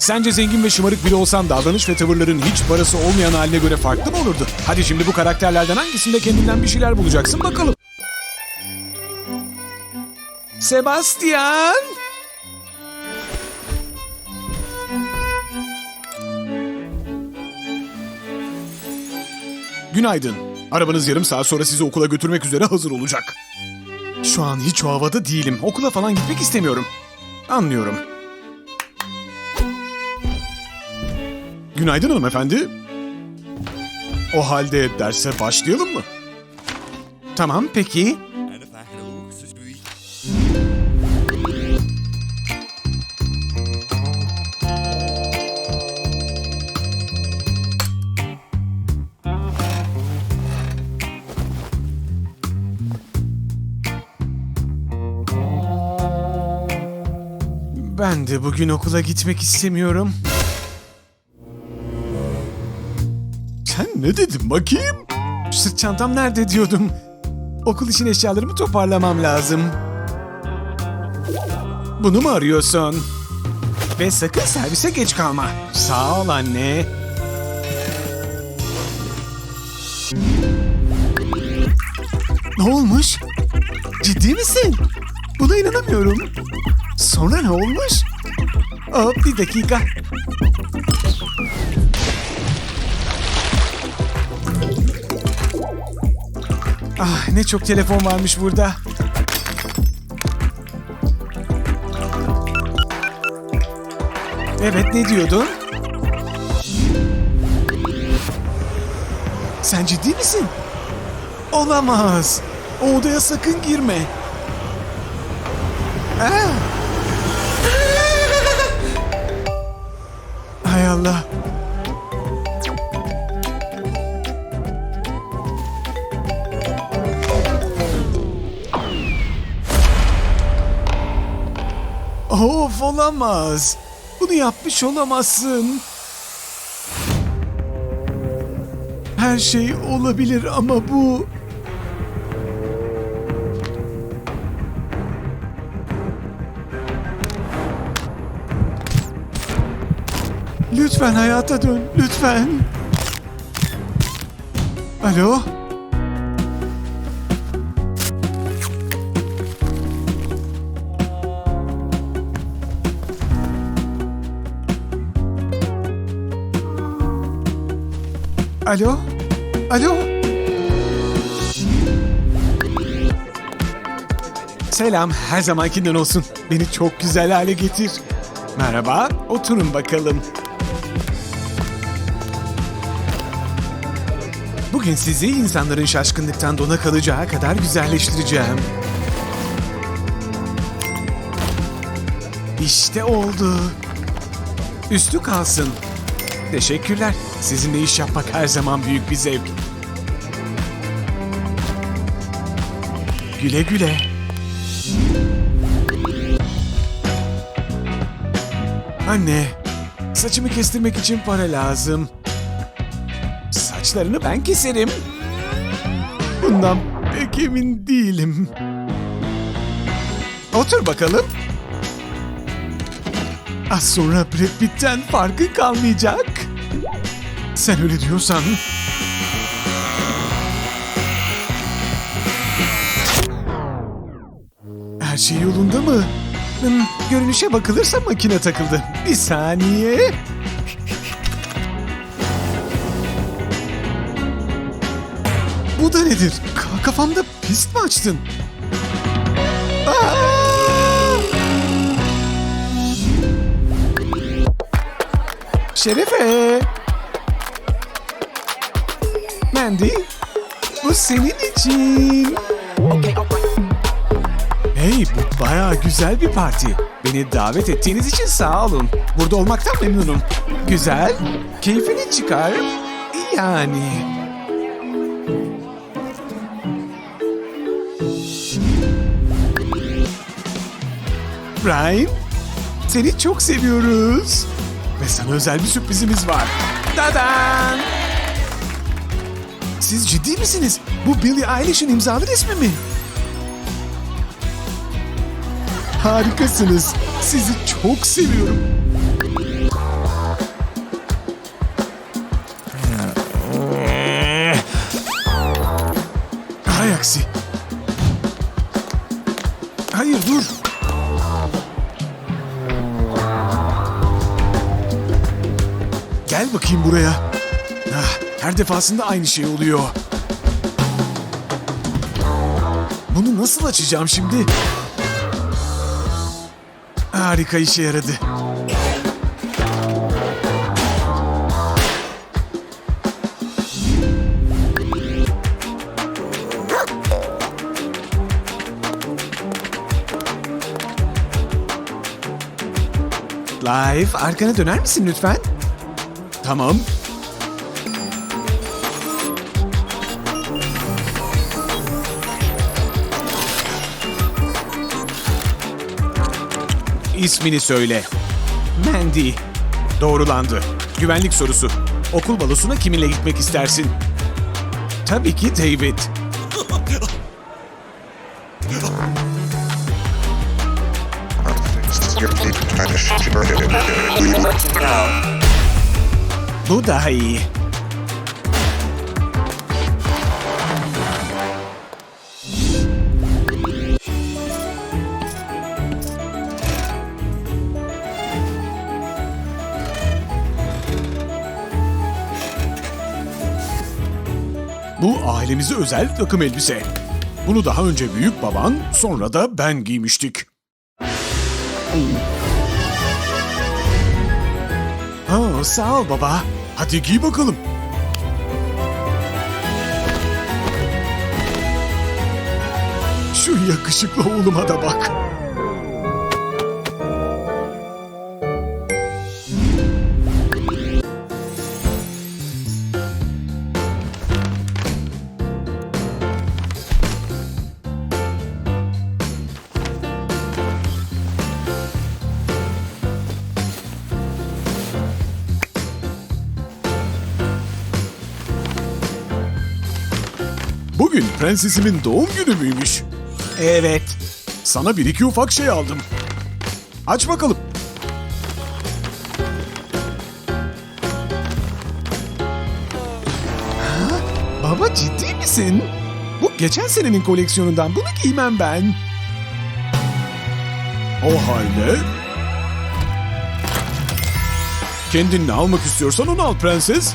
Sence zengin ve şımarık biri olsan davranış ve tavırların hiç parası olmayan haline göre farklı mı olurdu? Hadi şimdi bu karakterlerden hangisinde kendinden bir şeyler bulacaksın bakalım. Sebastian! Günaydın. Arabanız yarım saat sonra sizi okula götürmek üzere hazır olacak. Şu an hiç o havada değilim. Okula falan gitmek istemiyorum. Anlıyorum. Günaydın hanımefendi. O halde derse başlayalım mı? Tamam peki. Ben de bugün okula gitmek istemiyorum. Sen ne dedin bakayım? Sırt çantam nerede diyordum. Okul için eşyalarımı toparlamam lazım. Bunu mu arıyorsun? Ve sakın servise geç kalma. Sağ ol anne. Ne olmuş? Ciddi misin? Buna inanamıyorum. Sonra ne olmuş? Aa, bir dakika. Ah ne çok telefon varmış burada. Evet ne diyordun? Sen ciddi misin? Olamaz. O odaya sakın girme. Of olamaz. Bunu yapmış olamazsın. Her şey olabilir ama bu... Lütfen hayata dön, lütfen. Alo? Alo? Alo? Selam, her zamankinden olsun. Beni çok güzel hale getir. Merhaba, oturun bakalım. Bugün sizi insanların şaşkınlıktan dona kalacağı kadar güzelleştireceğim. İşte oldu. Üstü kalsın. Teşekkürler. Sizinle iş yapmak her zaman büyük bir zevk. Güle güle. Anne, saçımı kestirmek için para lazım. Saçlarını ben keserim. Bundan pek emin değilim. Otur bakalım. Az sonra Brad Pitt'ten farkı kalmayacak. Sen öyle diyorsan... Her şey yolunda mı? Hmm, görünüşe bakılırsa makine takıldı. Bir saniye. Bu da nedir? Ka- kafamda pist mi açtın? Şerefe. Mandy, bu senin için. Hey, bu bayağı güzel bir parti. Beni davet ettiğiniz için sağ olun. Burada olmaktan memnunum. Güzel, keyfini çıkar. Yani. Brian, seni çok seviyoruz. Ve sana özel bir sürprizimiz var. Dadan! Siz ciddi misiniz? Bu Billie Eilish'in imzalı resmi mi? Harikasınız. Sizi çok seviyorum. Hay aksi. Hayır dur. Gel bakayım buraya. Her defasında aynı şey oluyor. Bunu nasıl açacağım şimdi? Harika işe yaradı. Live, arkana döner misin lütfen? Tamam. İsmini söyle. Mandy. Doğrulandı. Güvenlik sorusu. Okul balosuna kiminle gitmek istersin? Tabii ki David. Bu daha iyi. Bu ailemize özel takım elbise. Bunu daha önce büyük baban, sonra da ben giymiştik. Aa, sağ ol baba. Hadi giy bakalım. Şu yakışıklı oğluma da bak. Bugün prensesimin doğum günü müymüş? Evet. Sana bir iki ufak şey aldım. Aç bakalım. Ha? Baba ciddi misin? Bu geçen senenin koleksiyonundan bunu giymem ben. O halde... Kendin ne almak istiyorsan onu al prenses.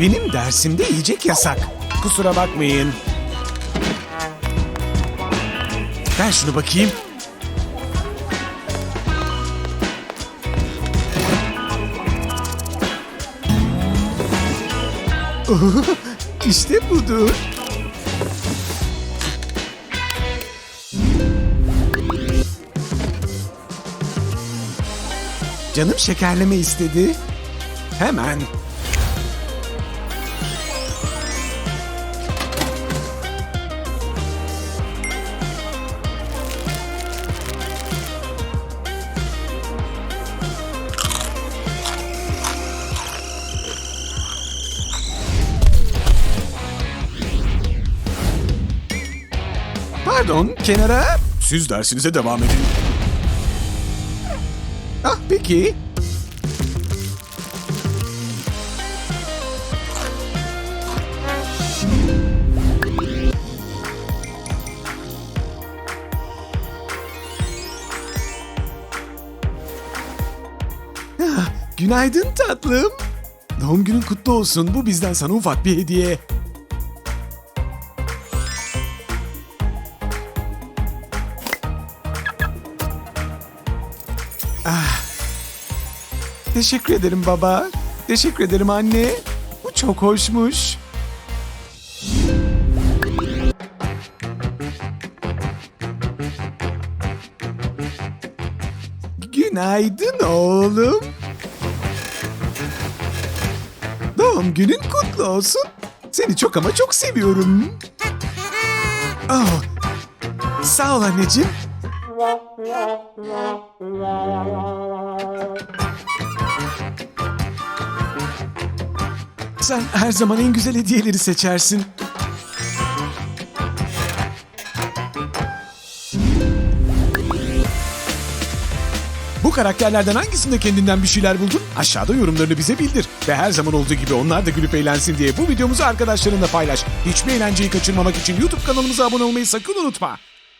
Benim dersimde yiyecek yasak. Kusura bakmayın. Ver şunu bakayım. işte budur. Canım şekerleme istedi. Hemen. Pardon, kenara. Siz dersinize devam edin. Ah, peki. Ah, günaydın tatlım. Doğum günün kutlu olsun. Bu bizden sana ufak bir hediye. Teşekkür ederim baba. Teşekkür ederim anne. Bu çok hoşmuş. Günaydın oğlum. Doğum günün kutlu olsun. Seni çok ama çok seviyorum. Oh. Sağ ol anneciğim. Sen her zaman en güzel hediyeleri seçersin. Bu karakterlerden hangisinde kendinden bir şeyler buldun? Aşağıda yorumlarını bize bildir. Ve her zaman olduğu gibi onlar da gülüp eğlensin diye bu videomuzu arkadaşlarınla paylaş. Hiçbir eğlenceyi kaçırmamak için YouTube kanalımıza abone olmayı sakın unutma.